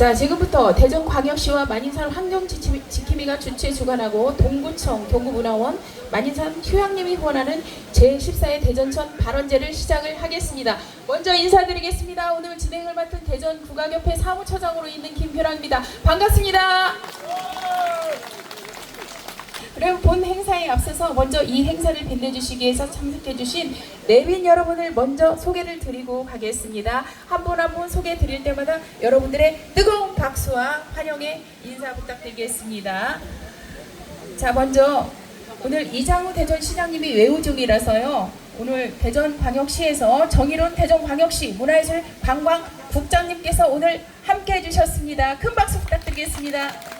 자, 지금부터 대전광역시와 만인산 환경지킴이가 주최 주관하고 동구청, 동구문화원, 만인산 휴양림이 후원하는 제14회 대전천 발언제를 시작을 하겠습니다. 먼저 인사드리겠습니다. 오늘 진행을 맡은 대전 국악협회 사무처장으로 있는 김효랑입니다. 반갑습니다. 그리고 본 행사에 앞서서 먼저 이 행사를 빛내주시기 위해서 참석해주신 내빈 여러분을 먼저 소개를 드리고 가겠습니다. 한 분 한 분 소개 드릴 때마다 여러분들의 뜨거운 박수와 환영의 인사 부탁드리겠습니다. 자, 먼저 오늘 이장우 대전시장님이 외우 중이라서요. 오늘 대전광역시에서 정의로운 대전광역시 문화예술 관광국장님께서 오늘 함께 해주셨습니다. 큰 박수 부탁드리겠습니다.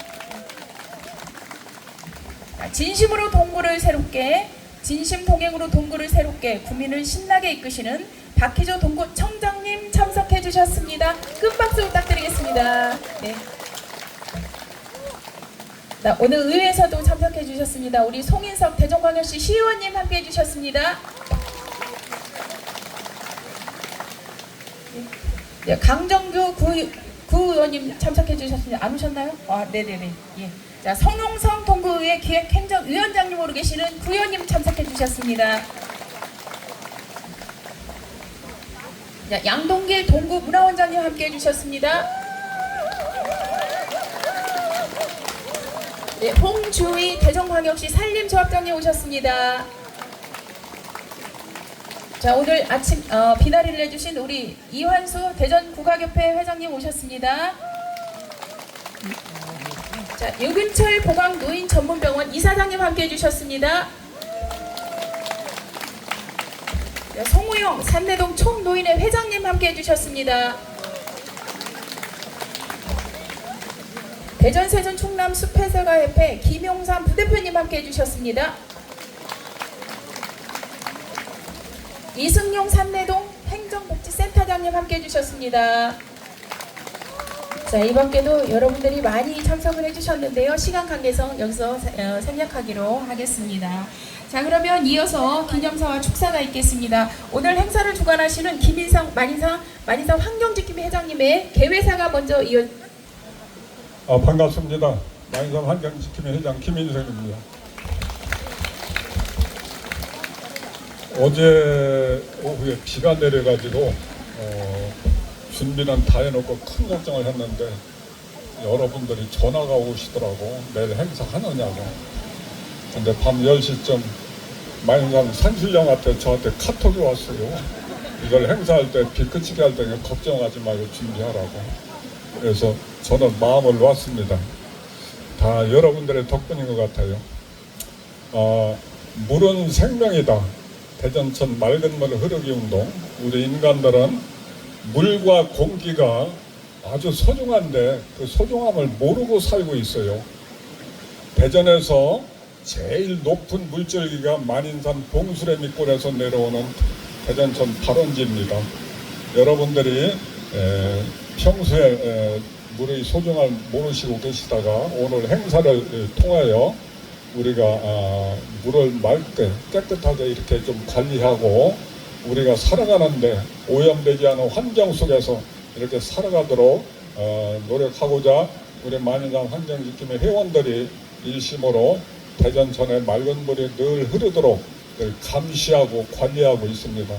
자, 진심으로 동구를 새롭게 진심 동행으로 동구를 새롭게 국민을 신나게 이끄시는 박희조 동구 청장님 참석해 주셨습니다. 큰 박수 부탁드리겠습니다. 네. 자, 오늘 의회에서도 참석해 주셨습니다. 우리 송인석 대전광역시 시의원님 함께 해 주셨습니다. 네, 강정규 구, 구의원님 참석해 주셨습니다. 안 오셨나요? 아, 네네네. 예. 자, 성용성 동구의회 기획행정위원장님으로 계시는 구의원님 참석해 주셨습니다. 자, 양동길 동구 문화원장님 함께 해 주셨습니다. 네, 홍주희 대전광역시 산림조합장님 오셨습니다. 자 오늘 아침 어, 비나리를 해주신 우리 이환수 대전국악협회 회장님 오셨습니다. 자 유근철 보강 노인 전문병원 이사장님 함께 해주셨습니다. 자, 송우영 산내동 총노인회 회장님 함께 해주셨습니다. 대전 세전 충남 숲해설가협회 김용삼 부대표님 함께 해주셨습니다. 이승용 산내동 행정복지센터장님 함께 해주셨습니다. 자 이번께도 여러분들이 많이 참석을 해주셨는데요. 시간 관계상 여기서 어, 생략하기로 하겠습니다. 자 그러면 이어서 기념사와 축사가 있겠습니다. 오늘 행사를 주관하시는 김인성 만인상 만인상 환경지킴이 회장님의 개회사가 먼저 이어 아, 반갑습니다. 만성 환경지킴이 회장 김인성입니다. 어제 오후에 비가 내려가지고 어, 준비는 다 해놓고 큰 걱정을 했는데 여러분들이 전화가 오시더라고 내일 행사 하느냐고 근데 밤 10시쯤 만성 산신령한테 저한테 카톡이 왔어요 이걸 행사할 때비 그치게 할 때 걱정하지 말고 준비하라고 그래서 저는 마음을 놓았습니다. 다 여러분들의 덕분인 것 같아요. 어, 물은 생명이다. 대전천 맑은 물 흐르기 운동. 우리 인간들은 물과 공기가 아주 소중한데 그 소중함을 모르고 살고 있어요. 대전에서 제일 높은 물줄기가 만인산 봉수레 밑골에서 내려오는 대전천 발원지입니다. 여러분들이 에, 평소에 에, 물의 소중함을 모르시고 계시다가 오늘 행사를 에, 통하여 우리가 아, 물을 맑게 깨끗하게 이렇게 좀 관리하고 우리가 살아가는데 오염되지 않은 환경 속에서 이렇게 살아가도록 어, 노력하고자 우리 만인강 환경지킴의 회원들이 일심으로 대전천에 맑은 물이 늘 흐르도록 늘 감시하고 관리하고 있습니다.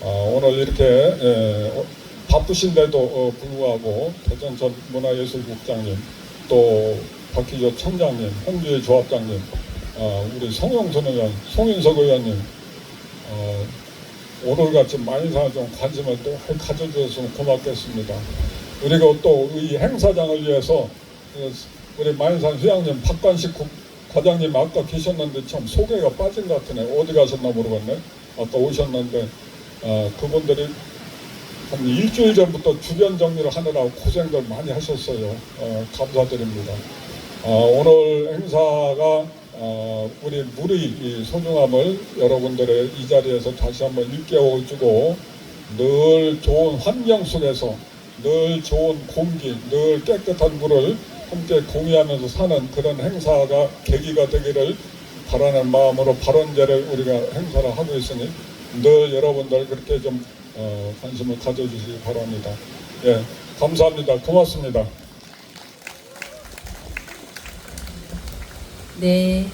어, 오늘 이렇게 에, 어, 바쁘신데도 어, 불구하고 대전전 문화예술국장님 또 박희조 청장님, 홍주희 조합장님, 어, 우리 송영선 의원, 송인석 의원님 어, 오늘같이 만인상에 좀 관심을 또 가져주셨으면 고맙겠습니다. 그리고 또 이 행사장을 위해서 어, 우리 만인산 회장님 박관식 국, 과장님 아까 계셨는데 참 소개가 빠진 것 같으네. 어디 가셨나 모르겠네. 아까 오셨는데 어, 그분들이 한 일주일 전부터 주변 정리를 하느라고 고생들 많이 하셨어요. 어, 감사드립니다. 어, 오늘 행사가 어, 우리 물의 이 소중함을 여러분들의 이 자리에서 다시 한번 일깨워주고 늘 좋은 환경 속에서 늘 좋은 공기, 늘 깨끗한 물을 함께 공유하면서 사는 그런 행사가 계기가 되기를 바라는 마음으로 발언제를 우리가 행사를 하고 있으니 늘 여러분들 그렇게 좀 어, 관심을 가져주시기 바랍니다. 예, 감사합니다. 고맙습니다. 네,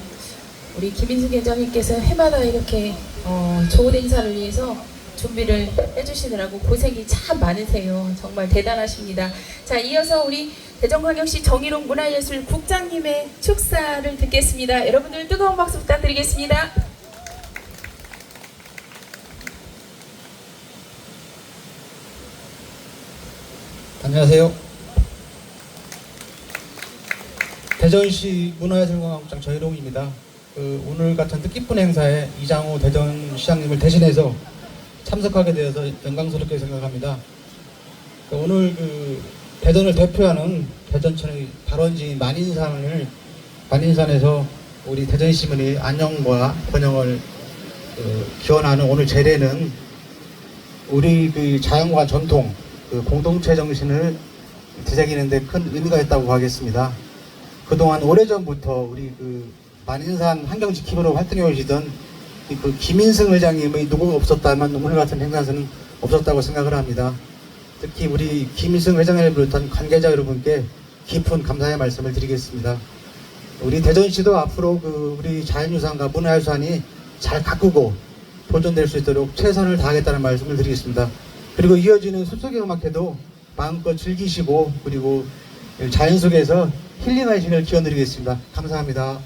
우리 김인숙 회장님께서 해마다 이렇게 어, 좋은 행사를 위해서 준비를 해주시느라고 고생이 참 많으세요. 정말 대단하십니다. 자, 이어서 우리 대전광역시 정의롱 문화예술 국장님의 축사를 듣겠습니다. 여러분들 뜨거운 박수 부탁드리겠습니다. 안녕하세요. 대전시 문화예술관광장 저희롱입니다. 그 오늘 같은 뜻깊은 행사에 이장호 대전시장님을 대신해서 참석하게 되어서 영광스럽게 생각합니다. 그 오늘 그 대전을 대표하는 대전천의 발원지인 만인산을 만인산에서 우리 대전 시민의 안녕과 번영을 그 기원하는 오늘 제례는 우리 그 자연과 전통, 그 공동체 정신을 되새기는데 큰 의미가 있다고 하겠습니다. 그동안 오래전부터 우리 그 만인산 환경 지킴으로 활동해 오시던 이그 김인승 회장님의 누구가 없었다면 오늘 같은 행사는 없었다고 생각을 합니다. 특히 우리 김인승 회장을 비롯한 관계자 여러분께 깊은 감사의 말씀을 드리겠습니다. 우리 대전시도 앞으로 그 우리 자연유산과 문화유산이 잘 가꾸고 보존될 수 있도록 최선을 다하겠다는 말씀을 드리겠습니다. 그리고 이어지는 숲속의 음악회도 마음껏 즐기시고 그리고 자연 속에서 힐링하시길 기원드리겠습니다. 감사합니다.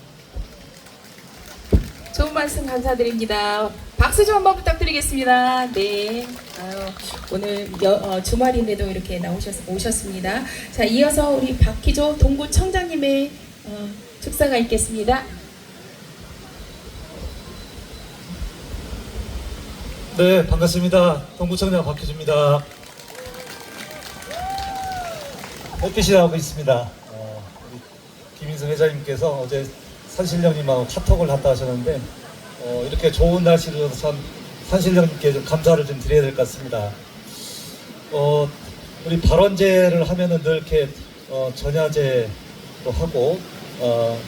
좋은 말씀 감사드립니다. 박수 좀 한번 부탁드리겠습니다. 네. 아유, 오늘 여- 어, 주말인데도 이렇게 나오셨, 오셨습니다. 자, 이어서 우리 박희조 동구청장님의 어, 축사가 있겠습니다. 네, 반갑습니다. 동구청장 박효주입니다. 햇빛이 나오고 있습니다. 김인승 회장님께서 어제 산신령님하고 카톡을 갔다 하셨는데 어, 이렇게 좋은 날씨로 참 산신령님께 좀 감사를 좀 드려야 될 것 같습니다. 어, 우리 발원제를 하면은 늘 이렇게 어, 전야제도 하고 어,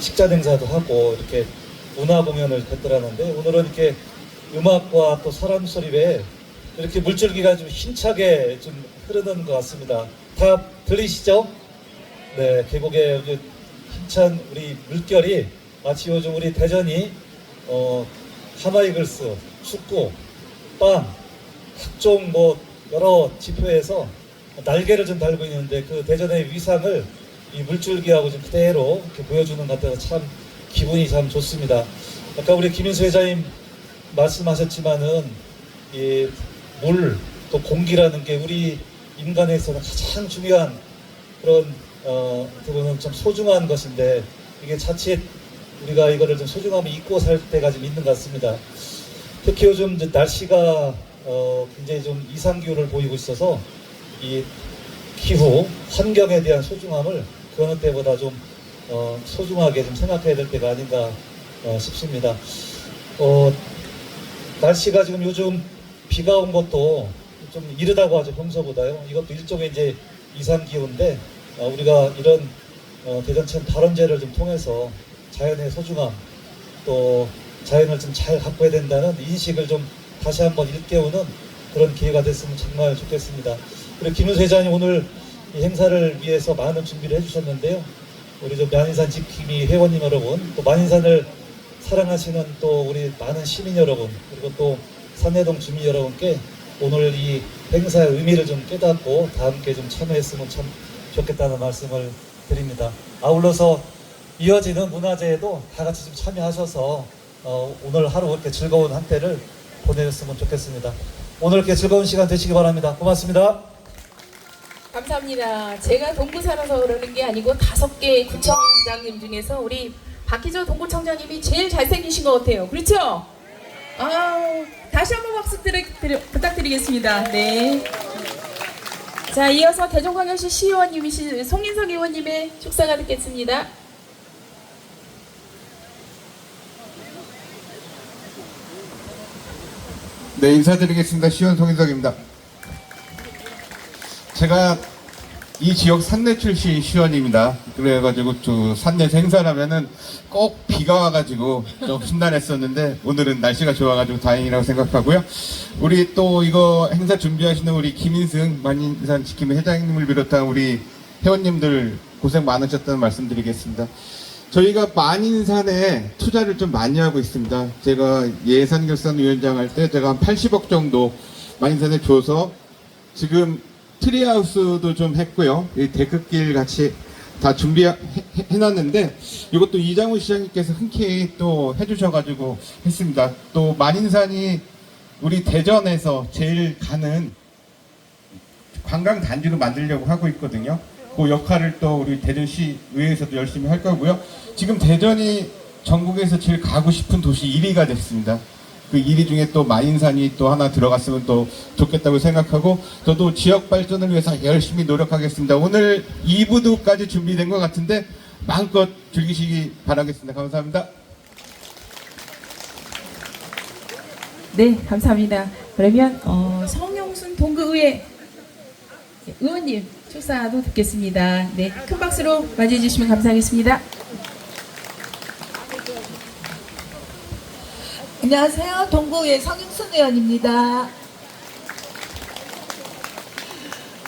식자 행사도 하고 이렇게 문화 공연을 뵙더라는데 오늘은 이렇게 음악과 또 사람 소리 외에 이렇게 물줄기가 좀 힘차게 좀 흐르는 것 같습니다. 다 들리시죠? 네, 계곡에 힘찬 우리 물결이 마치 요즘 우리 대전이 어, 하마이글스, 축구, 빵, 각종 뭐 여러 지표에서 날개를 좀 달고 있는데 그 대전의 위상을 이 물줄기하고 좀 그대로 이렇게 보여주는 것 같아서 참 기분이 참 좋습니다. 아까 우리 김인수 회장님 말씀하셨지만은 이 물 또 공기라는 게 우리 인간에서는 가장 중요한 그런 어, 보면 좀 소중한 것인데 이게 자칫 우리가 이거를 좀 소중함을 잊고 살 때가 좀 있는 것 같습니다. 특히 요즘 날씨가 어, 굉장히 좀 이상 기후를 보이고 있어서 이 기후 환경에 대한 소중함을 그 어느 때보다 좀 어, 소중하게 좀 생각해야 될 때가 아닌가 어, 싶습니다. 어, 날씨가 지금 요즘 비가 온 것도 좀 이르다고 하죠 평소보다요. 이것도 일종의 이제 이상 기후인데 어, 우리가 이런 어, 대전천 발원제를 좀 통해서 자연의 소중함 또 자연을 좀잘 가꿔야 된다는 인식을 좀 다시 한번 일깨우는 그런 기회가 됐으면 정말 좋겠습니다. 우리 김은수 회장님 오늘 이 행사를 위해서 많은 준비를 해주셨는데요. 우리 저 만인산 지킴이 회원님 여러분, 또 만인산을 사랑하시는 또 우리 많은 시민 여러분, 그리고 또 산내동 주민 여러분께 오늘 이 행사의 의미를 좀 깨닫고 다 함께 좀 참여했으면 참 좋겠다는 말씀을 드립니다. 아울러서 이어지는 문화제에도 다 같이 좀 참여하셔서 어, 오늘 하루 이렇게 즐거운 한 때를 보내셨으면 좋겠습니다. 오늘 이렇게 즐거운 시간 되시기 바랍니다. 고맙습니다. 감사합니다. 제가 동구 살아서 그러는 게 아니고 다섯 개 구청장님 중에서 우리 박희조 동구청장님이 제일 잘생기신 것 같아요. 그렇죠? 아우, 다시 한번 박수 드리, 드리, 부탁드리겠습니다. 네. 자, 이어서 대전광역시 시의원님이신 송인석 의원님의 축사가 듣겠습니다. 네, 인사드리겠습니다. 시원 송인석입니다. 제가 이 지역 산내 출신 시원입니다. 그래가지고 저 산내에서 행사라면은 꼭 비가 와가지고 좀 심란했었는데 오늘은 날씨가 좋아가지고 다행이라고 생각하고요. 우리 또 이거 행사 준비하시는 우리 김인승 만인산 지킴의 회장님을 비롯한 우리 회원님들 고생 많으셨다는 말씀드리겠습니다. 저희가 만인산에 투자를 좀 많이 하고 있습니다. 제가 예산결산 위원장 할 때 제가 한 80억 정도 만인산에 줘서 지금 트리하우스도 좀 했고요. 이 데크길 같이 다 준비해놨는데 이것도 이장훈 시장님께서 흔쾌히 또 해주셔가지고 했습니다. 또 만인산이 우리 대전에서 제일 가는 관광 단지로 만들려고 하고 있거든요. 그 역할을 또 우리 대전시 의회에서도 열심히 할 거고요. 지금 대전이 전국에서 제일 가고 싶은 도시 1위가 됐습니다. 그 1위 중에 또 마인산이 또 하나 들어갔으면 또 좋겠다고 생각하고 저도 지역 발전을 위해서 열심히 노력하겠습니다. 오늘 2부도까지 준비된 것 같은데 마음껏 즐기시기 바라겠습니다. 감사합니다. 네, 감사합니다. 그러면 어, 성용순 동구의회 의원님 축사도 듣겠습니다. 네, 큰 박수로 맞이해 주시면 감사하겠습니다. 안녕하세요. 동구의 성윤순 의원입니다.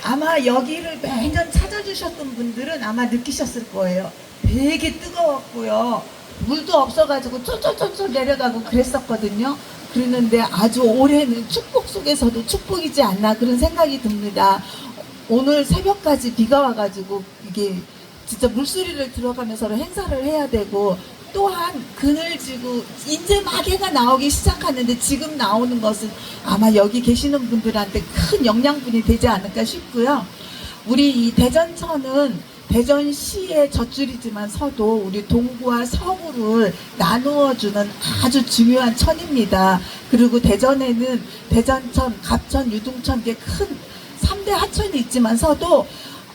아마 여기를 매년 찾아주셨던 분들은 아마 느끼셨을 거예요. 되게 뜨거웠고요. 물도 없어가지고 쫄쫄쫄쫄 내려가고 그랬었거든요. 그랬는데 아주 올해는 축복 속에서도 축복이지 않나 그런 생각이 듭니다. 오늘 새벽까지 비가 와가지고 이게 진짜 물소리를 들어가면서 행사를 해야 되고 또한 그늘 지고 이제 막 해가 나오기 시작하는데 지금 나오는 것은 아마 여기 계시는 분들한테 큰 영양분이 되지 않을까 싶고요. 우리 이 대전천은 대전시의 젖줄이지만 서도 우리 동구와 서구를 나누어주는 아주 중요한 천입니다. 그리고 대전에는 대전천, 갑천, 유등천 이게 큰 3대 하천이 있지만 서도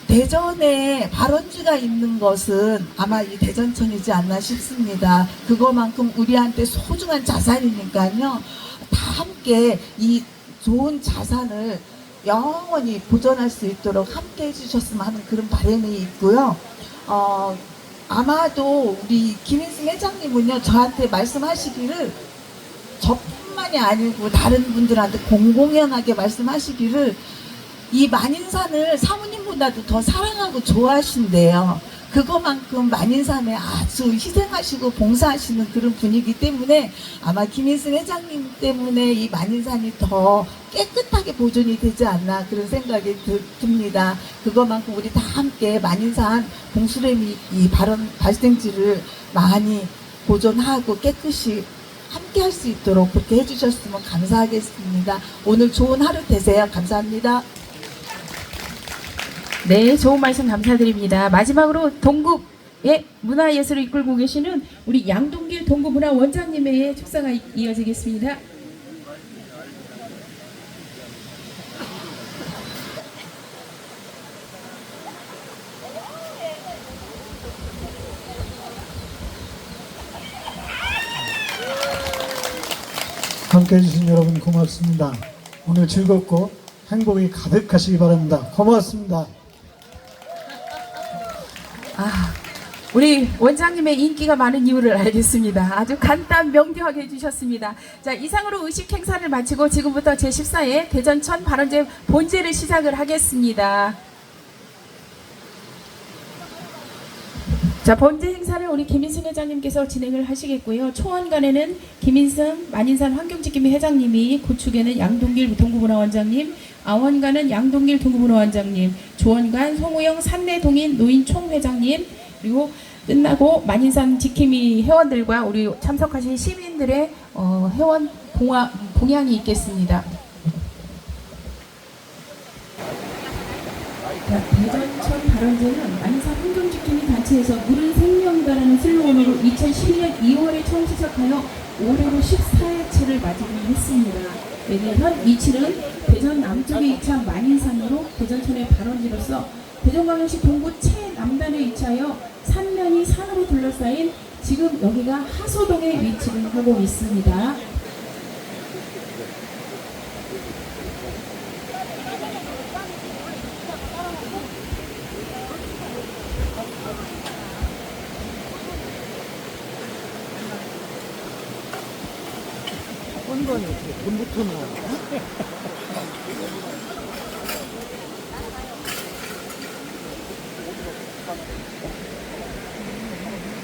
대전에 발원지가 있는 것은 아마 이 대전천이지 않나 싶습니다. 그거만큼 우리한테 소중한 자산이니까요. 다 함께 이 좋은 자산을 영원히 보존할 수 있도록 함께 해주셨으면 하는 그런 바람이 있고요. 어, 아마도 우리 김인승 회장님은요, 저한테 말씀하시기를 저뿐만이 아니고 다른 분들한테 공공연하게 말씀하시기를 이 만인산을 사모님보다도 더 사랑하고 좋아하신대요. 그거만큼 만인산에 아주 희생하시고 봉사하시는 그런 분이기 때문에 아마 김인승 회장님 때문에 이 만인산이 더 깨끗하게 보존이 되지 않나 그런 생각이 드- 듭니다. 그거만큼 우리 다 함께 만인산 봉수래미 이 발원 발생지를 많이 보존하고 깨끗이 함께 할 수 있도록 그렇게 해주셨으면 감사하겠습니다. 오늘 좋은 하루 되세요. 감사합니다. 네, 좋은 말씀 감사드립니다. 마지막으로 동국의 문화예술을 이끌고 계시는 우리 양동길 동구문화 원장님의 축사가 이- 이어지겠습니다. 함께 해주신 여러분 고맙습니다. 오늘 즐겁고 행복이 가득하시기 바랍니다. 고맙습니다. 아, 우리 원장님의 인기가 많은 이유를 알겠습니다. 아주 간단 명료하게 해주셨습니다. 자, 이상으로 의식 행사를 마치고 지금부터 제14회 대전천 발언제 본제를 시작을 하겠습니다. 자, 본제 행사를 우리 김인승 회장님께서 진행을 하시겠고요. 초원관에는 김인승 만인산 환경지킴이 회장님이, 구축에는 양동길 동구문화원장님, 아원관은 양동길 동구문화원장님, 조원관 송우영 산내 동인 노인 총회장님, 그리고 끝나고 만인산 지킴이 회원들과 우리 참석하신 시민들의 어, 회원 봉화, 봉양이 있겠습니다. 자, 대전천 발언제는 만사 환경지킴이 단체에서 물은 생명이다라는 슬로건으로 2012년 2월에 처음 시작하여 올해로 14회째를 맞이를 했습니다. 왜냐하면 위치는 대전 남쪽에 위치한 만인산으로 대전천의 발원지로서 대전광역시 동구 최남단에 위치하여 산면이 산으로 둘러싸인 지금 여기가 하소동에 위치를 하고 있습니다. 상관이 어떻게 돈부터 나와?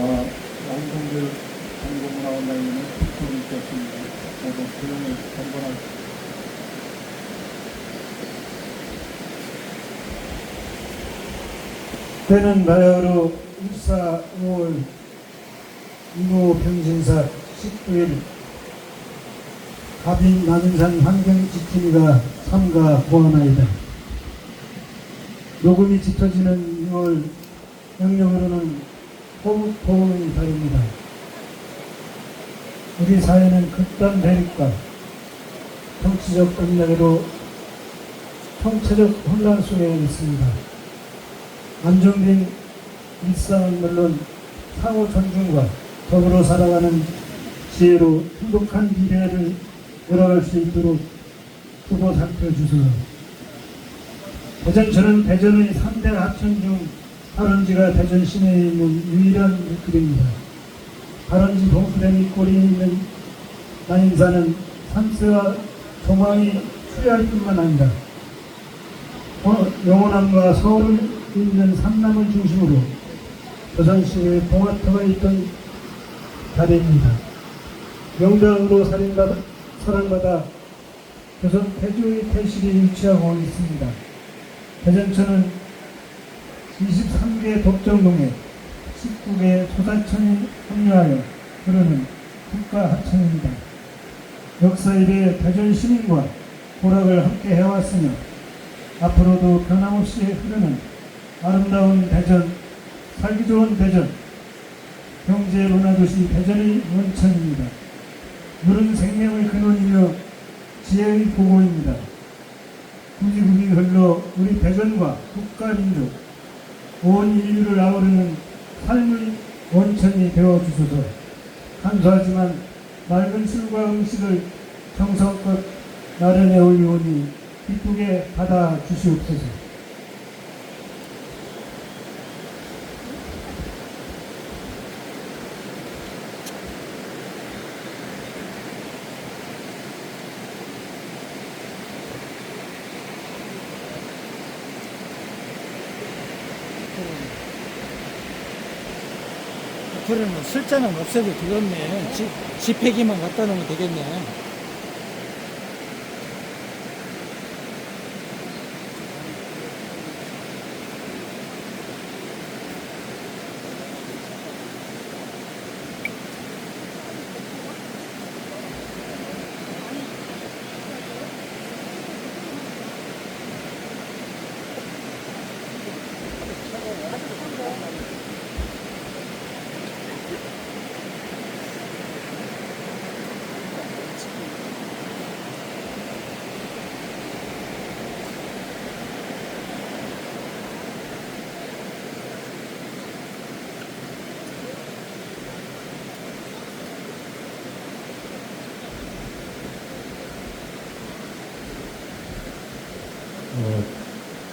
어, 양성길 공공문화원장님은 특별히 있겠습니다. 수령을 전번할 때는 나야로 14, 5월 이모 병신사 19일 가빈 남인산 환경지킴이가 삼가 보아나이다. 녹음이 짙어지는 6월 영역으로는 호흡 보험의 달입니다. 우리 사회는 극단 대립과 정치적 공략으로 총체적 혼란 속에 있습니다. 안정된 일상은 물론 상호 존중과 더불어 살아가는 지혜로 행복한 미래를 열어갈 수 있도록 두고 살펴주소서. 대전처는 대전의 3대 하천 중 발원지가 대전 시내에 있는 유일한 길입니다. 발원지 봉수댐이 꼬리에 있는 남인산은 산세와 조망이 수려할 뿐만 아니라 어, 영원함과 서울을 잇는 삼남을 중심으로 조선시대의 봉화터가 있던 자리입니다. 명당으로 살인받아, 사랑받아 조선 태조의 태실이 위치하고 있습니다. 대전천은 23개 독점동에 19개 소사천이 합류하여 흐르는 국가하천입니다. 역사 이래 대전 시민과 고락을 함께 해왔으며 앞으로도 변함없이 흐르는 아름다운 대전, 살기 좋은 대전, 경제 문화도시 대전의 원천입니다. 물은 생명의 근원이며 지혜의 보고입니다. 구지국이 흘러 우리 대전과 국가민족, 온 인류를 아우르는 삶의 원천이 되어 주소서 간소하지만 맑은 술과 음식을 정성껏 마련해 올리오니 기쁘게 받아 주시옵소서. 그러면 술자는 없애도 되겠네. 지, 지폐기만 갖다 놓으면 되겠네.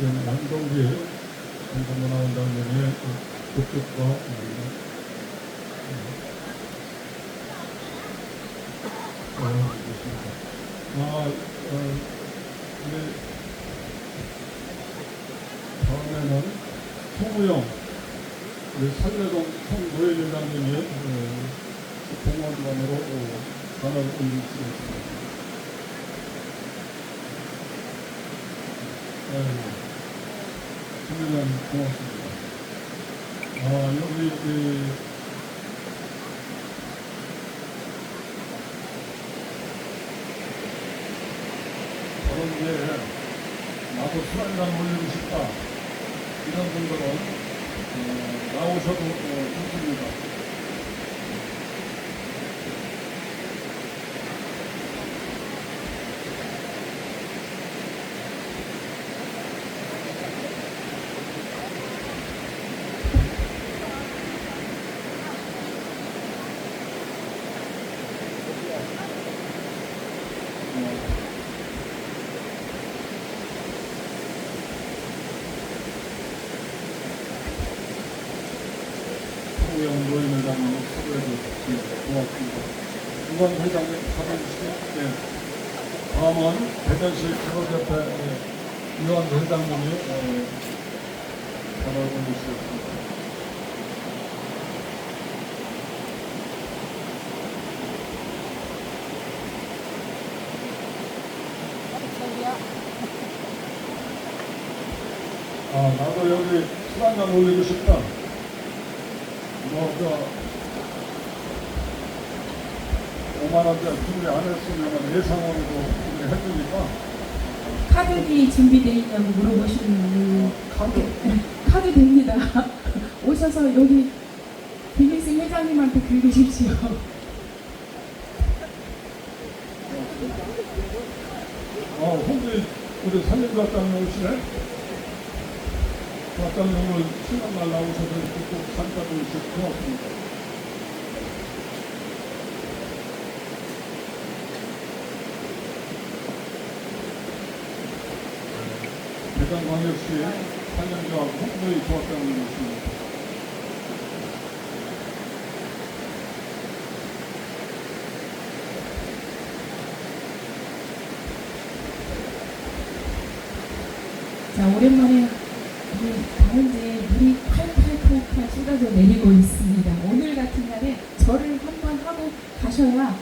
지금 양동기 공공문화원장님의 국격과 아, 어, 우리 다음에는 송우영 우리 산내동 총노예회장님이 어, 공원관으로 어, 올리시겠습니다. 아이고, 김회장 고맙습니다. 아, 여기, 이, 저런 게 나도 술 한잔 올리고 싶다. 이런 분들은 어, 나오셔도 어, 좋습니다. 소영 노인회장님 수고해 주셨습니다. 유관 회장님 가져주시고, 네. 다음은 대전시 기업협회 유관 회장님이 어, 전화를 올리시겠습니다. 아, 나도 여기 술 한잔 올리고 싶다. 뭐, 저, 5만원짜리 준비 안 했으면 예상으로도 준비 해주니까, 카드기 준비되어 있냐고 물어보시는 분 카드, 카드 됩니다. 오셔서 여기 김일승 회장님한테 긁으십시오. 어, 홍대 우리 산림과장님 오시네? 과장님 오늘 시간 날 나오셔서 꼭 잠깐 오셔서 고맙습니다. 대전광역시 산림과 홍보의 조합장님이십니다. 자 오랜만에 우리 다른데 물이 팔팔팔팔 쏟아져 내리고 있습니다. 오늘 같은 날에 절을 한 번 하고 가셔야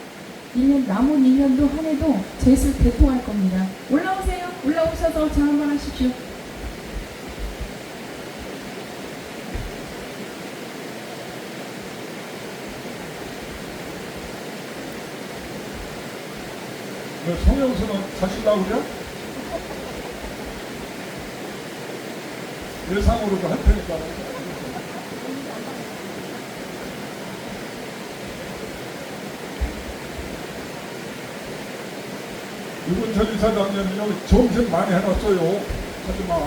1년 남은 1년도 한 해도 제수 대통할 겁니다. 올라오세요. 올라오셔서 절 한번 하십시오. 왜 성형수는 가시려고 그래? 예상으로도 할 테니까. 유근철 이사장님 여기 점심 많이 해놨어요. 하지 마.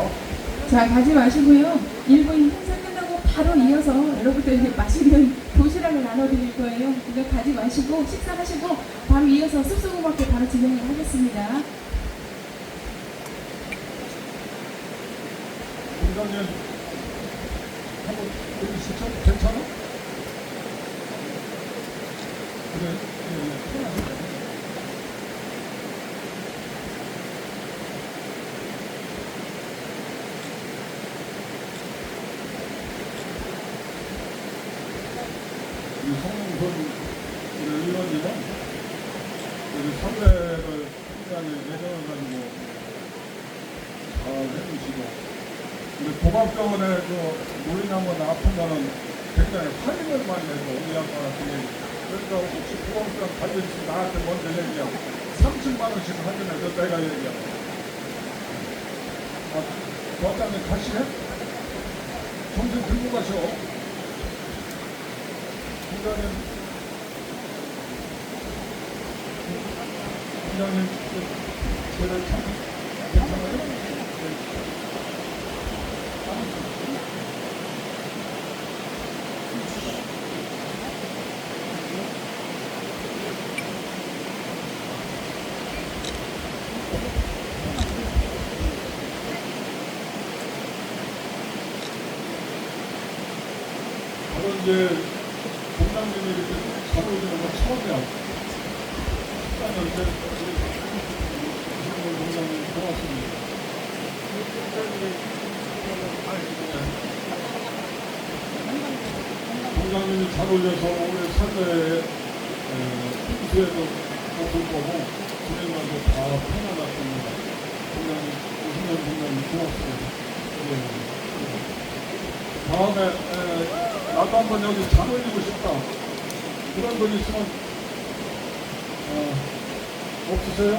자 가지 마시고요. 일부 이 행사 끝나고 바로 이어서 여러분들에게 맛있는 도시락을 나눠드릴 거예요. 이거 가지 마시고 식사하시고 바로 이어서 습수고맙게 바로 진행을 하겠습니다. 공장님 한번 여기 시청 괜찮아? 그래. 예, 편하게. 이 성능선 우리 의원님은 우리 선배를 굉장히 예정을 가지고 잘 해주시고 고맙병원에 그 노인한번 아프면은 굉장히 확인을 많이 해서 우리 양반 같은 경우 그러니까 혹시 고맙병 관련있으면 나한테 먼저 얘기하고 30만 원씩 확인해서 내가 얘기하고 아, 부장님 가시네? 정신 들고 가셔. 부장님. 부장님 제가 참 괜찮아요? 이제 동남님이 이렇게 참여해주는 건 처음이야. 14년째 우리 동남님 고맙습니다. 어울려서 올해 사죄에 평소에도 볼 거고 진행만도 다 편안했습니다. 굉장히 오시면 굉장히 고맙습니다. 예. 다음에 에, 나도 한번 여기 잠 올리고 싶다. 그런 분 있으면 어, 없으세요?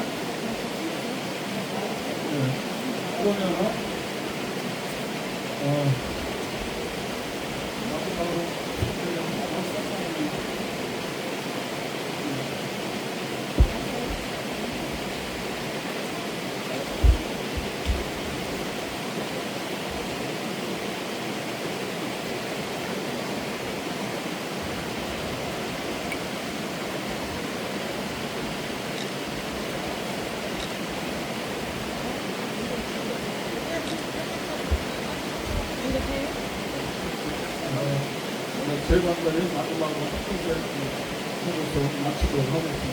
네. 그러면은 어, 마지막으로 제 관절이 마지막으로 첫 번째 하면서 마치도록